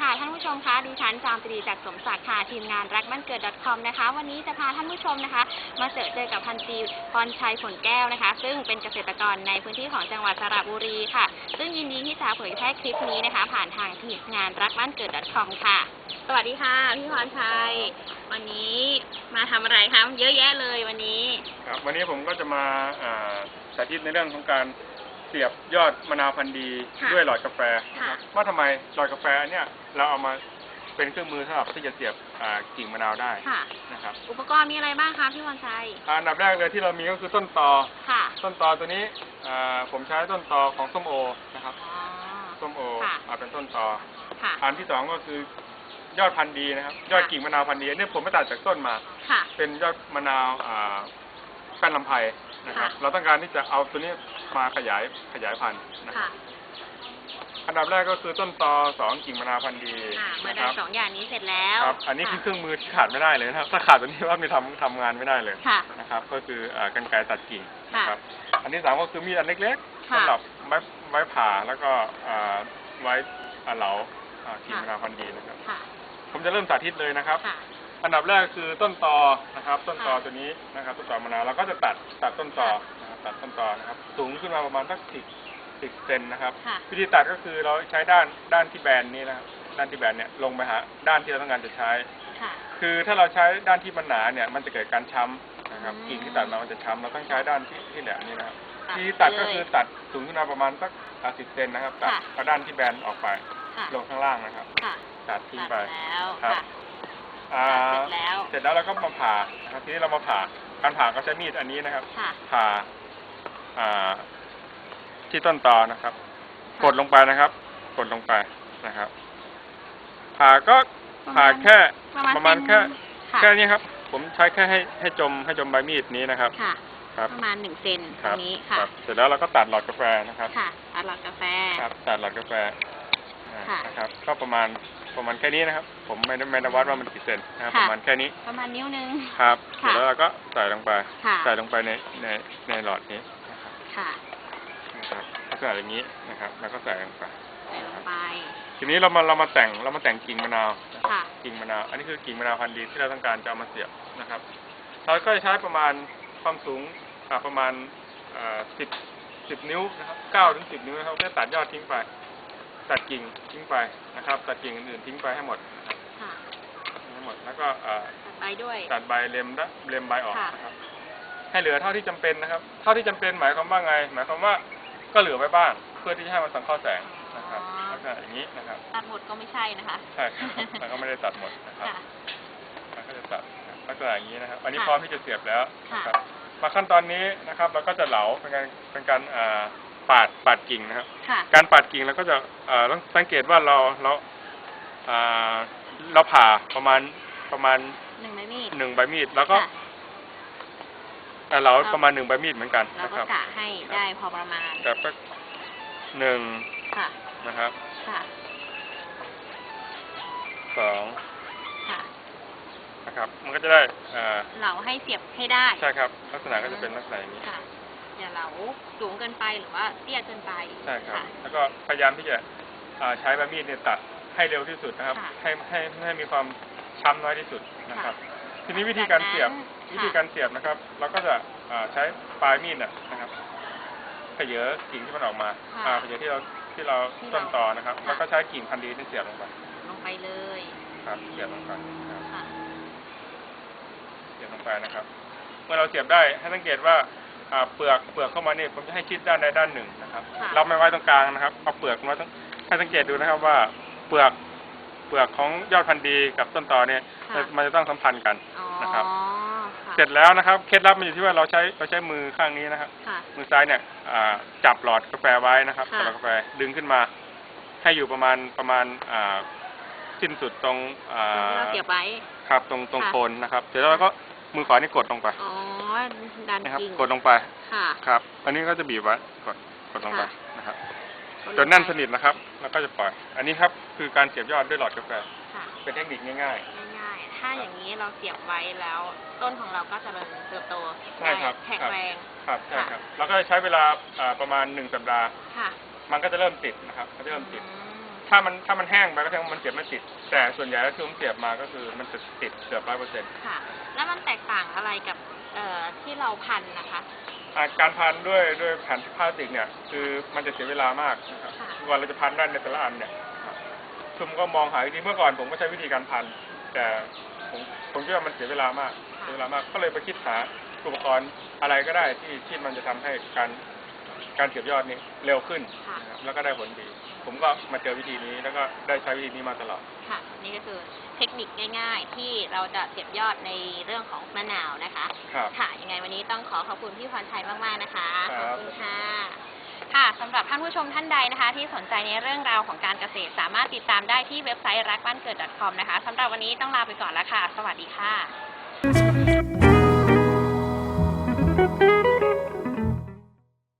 ค่ะท่านผู้ชมคะดิฉันจามตรีจากสมศักดิ์ค่ะทีมงานรักบ้านเกิด .com นะคะ วันนี้จะพาท่านผู้ชมนะคะ มาเจอเจอกับพันตรีพรชัยผลแก้วนะคะ ซึ่งเป็นเกษตรกรในพื้นที่ของจังหวัดสระบุรีค่ะ ซึ่งยินดีที่จะเผยแพร่คลิปนี้นะคะ ผ่านทางทีมงานรักบ้านเกิด .com ค่ะ สวัสดีค่ะพี่พรชัย วันนี้มาทำอะไรคะเยอะแยะเลยวันนี้ ครับวันนี้ผมก็จะมาอ่าสาธิตในเรื่องของการ เสียบยอดมะนาวพันธุ์ดีค่ะด้วยหลอดกาแฟค่ะ ว่าทำไมหลอดกาแฟอันเนี้ยเราเอามาเป็นเครื่องมือสำหรับที่จะเสียบอ่ากิ่งมะนาวได้ค่ะ นะครับอุปกรณ์มีอะไรบ้างคะพี่พรชัยอ่าอันดับแรกเลยที่เรามีก็คือต้นตอ ค่ะต้นตอตัวนี้อ่าผมใช้ต้นตอของส้มโอนะครับอ๋อ ส้มโอค่ะ เอาเป็นต้นตอ ค่ะ อันที่สองก็คือยอดพันธุ์ดีนะครับ ยอดกิ่งมะนาวพันธุ์ดีอันนี้ผมไม่ตัดจากต้นมา ค่ะ เป็นยอดมะนาวอ่า แป้นลำไพรนะครับ ค่ะเราต้องการที่จะเอาตัวนี้มาขยายขยายพันธุ์นะคค่ะรับอันดับแรกก็คือต้นตอสองกิ่งมะนาวพันธุ์ดีค่ะเมื่อนะได้ครับสองอย่างนี้เสร็จแล้วครับ อันนี้คือค่ะเครื่องมือที่ขาดไม่ได้เลยนะครับ ถ้าขาดตัวนี้ว่ามีทำทำงานไม่ได้เลยค่ะ นะครับ ก็คืออ่ากรรไกรตัดกิ่งค่ะนะครับ อันที่สามก็คือมีดอันเล็กๆค่ะ สำหรับไว้ไว้ผ่าแล้วก็อ่าไว้อ่าเหลาอ่ากิ่งมะนาวพันธุ์ดีนะครับ ค่ะ ผมจะเริ่มสาธิตเลยนะครับ ค่ะ อันดับแรกคือต้นตอนะครับ ต้นตอค่ะตัวนี้นะครับ ต้นตอมะนาวเราก็จะตัดตัดต้นตอนะครับตัดต้นตอนะครับ สูงขึ้นมาประมาณสักสิบสิบเซนนะครับ ค่ะ วิธีตัดก็คือเราใช้ด้านด้านที่แบนนี้นะครับด้านที่แบนเนี่ยลงไปหาด้านที่เราต้องการจะใช้ ค่ะ คือถ้าเราใช้ด้านที่มันหนาเนี่ย มันจะเกิดการช้ำนะครับอืมกิ่งที่ตัดมามันจะช้ำเราต้องใช้ด้านที่ที่แหลมนี้นะครับตัดวิธีตัดก็เลยคือตัดสูงขึ้นมาประมาณสักสิบเซนนะครับตัดค่ะ เอาด้านที่แบนออกไป ค่ะ ลงข้างล่างนะครับ ค่ะตัดทิ้งตัดไปแล้วครับ ค่ะ อ่าตัดเสร็จแล้วเสร็จแล้วเราก็มาผ่านะครับทีนี้เรามาผ่าการผ่าก็ใช้มีดอันนี้นะครับ ค่ะ ผ่าอ่าที่ต้นตอนะครับ กดลงไปนะครับ กดลงไปนะครับ ผ่าก็ผ่าแค่ประมาณแค่ค่ะแค่นี้ครับ ผมใช้แค่ให้ให้จมให้จมใบมีดนี้นะครับ ค่ะ ครับ ประมาณหนึ่งเซนตครรับงนี้ครัค่ะบเสร็จแล้วเราก็ตัดหลอดกาแฟนะครับ ค่ะตัดหลอดกาแฟ ครับตัดหลอดกาแฟอ่าค่ะ นะครับ ก็ประมาณ ประมาณแค่นี้นะครับ ผมไม่ได้ไม่ได้วัดว่ามันกี่เซนนะครับค่ะประมาณแค่นี้ประมาณนิ้วหนึง ครับเสร็ค่ะจแล้วเราก็ใส่ลงไป ค่ะ ใส่ลงไปในในในหลอดนี้นะครับค่ะ นะครับลักษณะอย่างนี้นะครับ แล้วก็ใส่ลงไป ใส่ลงไป ทีนี้เรามาเรามาแต่งเรามาแต่งกิ่งมะนาวนะค่ะ กิ่งมะนาว อันนี้คือกิ่งมะนาวพันธุ์ดีที่เราต้องการจะเอามาเสียบนะครับ เราก็จะใช้ประมาณความสูงอ่าประมาณสิบสิบนิ้วนะครับเก้าถึงสิบนิ้วนะครับแค่ตัดยอดทิ้งไป ตัดกิ่งทิ้งไปนะครับ ตัดกิ่งอื่นๆทิ้งไปให้หมดนะครับค่ะให้หมดแล้วก็อ่าตัดไปด้วย ตัดใบเล็มละเล็มใบออกค่ะ นะครับ ให้เหลือเท่าที่จำเป็นนะครับ เท่าที่จำเป็นหมายความว่าไง หมายความว่าก็เหลือไว้บ้างเพื่อที่จะให้มันสังเคราะห์แสงนะครับลักษณะอย่างนี้นะครับตัดหมดก็ไม่ใช่นะคะใช่ครับแล้วก็ไม่ได้ตัดหมดนะครับ ค่ะ มันก็จะตัดลักษณะอย่างนี้นะครับ อันนี้ค่ะพร้อมที่จะเสียบแล้วนะครับค่ะมาขั้นตอนนี้นะครับเราก็จะเหลาเป็นการเป็นการอ่า ปาดปาดกิ่งนะครับ ค่ะ การปาดกิ่งเราก็จะเอ่อต้องสังเกตว่าเราเราอ่าเราผ่าประมาณประมาณหนึ่งไม้มีดหนึ่งใบมีด แล้วก็ค่ะ เอ่อเราเรา ประมาณหนึ่งใบมีดเหมือนกันเรานะคก็รับกะให้ได้พอประมาณแต่ก็หนึ่งค่ะ นะครับค่ะ สองค่ะ นะครับ มันก็จะได้อ่าเราให้เสียบให้ได้ ใช่ครับ ลักษณะก็จะเป็นลักษณะอย่างนี้ ค่ะ อย่าเหลาสูงเกินไปหรือว่าเตี้ยเกินไปใช่ครับค่ะแล้วก็พยายามที่จะอ่าใช้ใบมีดเนี่ยตัดให้เร็วที่สุดนะครับ ค่ะให้ให้ให้มีความช้ำน้อยที่สุดนะครับ ทีนี้วิธีการเสียบจากนั้นวิธีการเสียบนะครับ เราก็จะอ่าใช้ปลายมีดน่ะนะครับเขยอกิ่งที่มันออกมาค่ะอ่าเขยอที่เราที่เราที่เราต้นต่อนะครับ ค่ะ แล้วก็ใช้กิ่งพันธุ์ดีนี่เสียบลงไปลงไปเลยครับ เสียบลงไปนะครับค่ะ เสียบลงไปนะครับ เมื่อเราเสียบได้ให้สังเกตว่าอ่า เปลือกเปลือกเข้ามานี่ผมจะให้ชิดด้านใดด้านหนึ่งนะครับค่ะเราไม่ไว้ตรงกลางนะครับเอาเปลือกมาต้องให้สังเกตดูนะครับว่าเปลือกเปลือกของยอดพันธุ์ดีกับต้นตอเนี่ยค่ะมันจะต้องสัมพันธ์กันอ๋อนะครับค่ะเสร็จแล้วนะครับเคล็ดลับมันอยู่ที่ว่าเราใช้เราใช้มือข้างนี้นะครับค่ะมือซ้ายเนี่ยอ่าจับหลอดกาแฟไว้นะครับค่ะจับหลอดกาแฟดึงขึ้นมา ให้อยู่ประมาณประมาณอ่าสิ้นสุดตรงอ่าที่เราเสียบไว้ครับตรงตรงค่ะโคนนะครับ เสร็จแล้วเราก็มือขวานี่กดลงไป อ๋อดันนะครับ กิ่งกดลงไปค่ะ ครับ อันนี้ก็จะบีบไว้กดกดลงไปค่ะ นะครับกดลงจนแน่นไปสนิทนะครับ แล้วก็จะปล่อย อันนี้ครับคือการเสียบยอดด้วยหลอดกาแฟค่ะ เป็นเทคนิคง่าย ง่ายๆ ถ้าอย่างนี้เราเสียบไว้แล้ว ต้นของเราก็จะเริญเติบโตใช่ครับ แข็งแรง ๆ ครับใช่ค่ะครับ แล้วก็ใช้เวลาอ่าประมาณหนึ่งสัปดาห์ ค่ะมันก็จะเริ่มติดนะครับมันจะเริ่มติด อืมถ้ามันถ้ามันแห้งไปก็แสดงว่ามันเสียบไม่ติด แต่ส่วนใหญ่แล้วที่ผมเสียบมาก็คือมันจะติดเกือบร้อยเปอร์เซ็นต์ ค่ะ แล้วมันแตกต่างอะไรกับเอ่อ ที่เราพันนะคะการพันด้วยด้วยแผ่นพลาสติกเนี่ย คือมันจะเสียเวลามากนะครับค่ะกว่าเราจะพันได้ในแต่ละอันเนี่ยชุมก็มองหาวิธีเมื่อก่อนผมก็ใช้วิธีการพัน แต่ผมผมคิดว่ามันเสียเวลามาก เสียเวลามากก็เลยไปคิดหาอุปกรณ์อะไรก็ได้ที่ที่มันจะทำให้การ การเก็บยอดนี้เร็วขึ้นค่ะนะครับแล้วก็ได้ผลดี ผมก็มาเจอวิธีนี้แล้วก็ได้ใช้วิธีนี้มาตลอด ค่ะ นี่ก็คือเทคนิคง่ายๆ ที่เราจะเก็บยอดในเรื่องของมะนาวนะคะ ครับค่ะ ยังไงวันนี้ต้องขอขอบคุณพี่พรชัยมากๆนะคะคขรัอบ บคุณค่ะค่ะสำหรับท่านผู้ชมท่านใดนะคะ ที่สนใจในเรื่องราวของการเกษตร สามารถติดตามได้ที่เว็บไซต์รักบ้านเกิด .com นะคะสำหรับวันนี้ต้องลาไปก่อนแล้วค่ะ สวัสดีค่ะ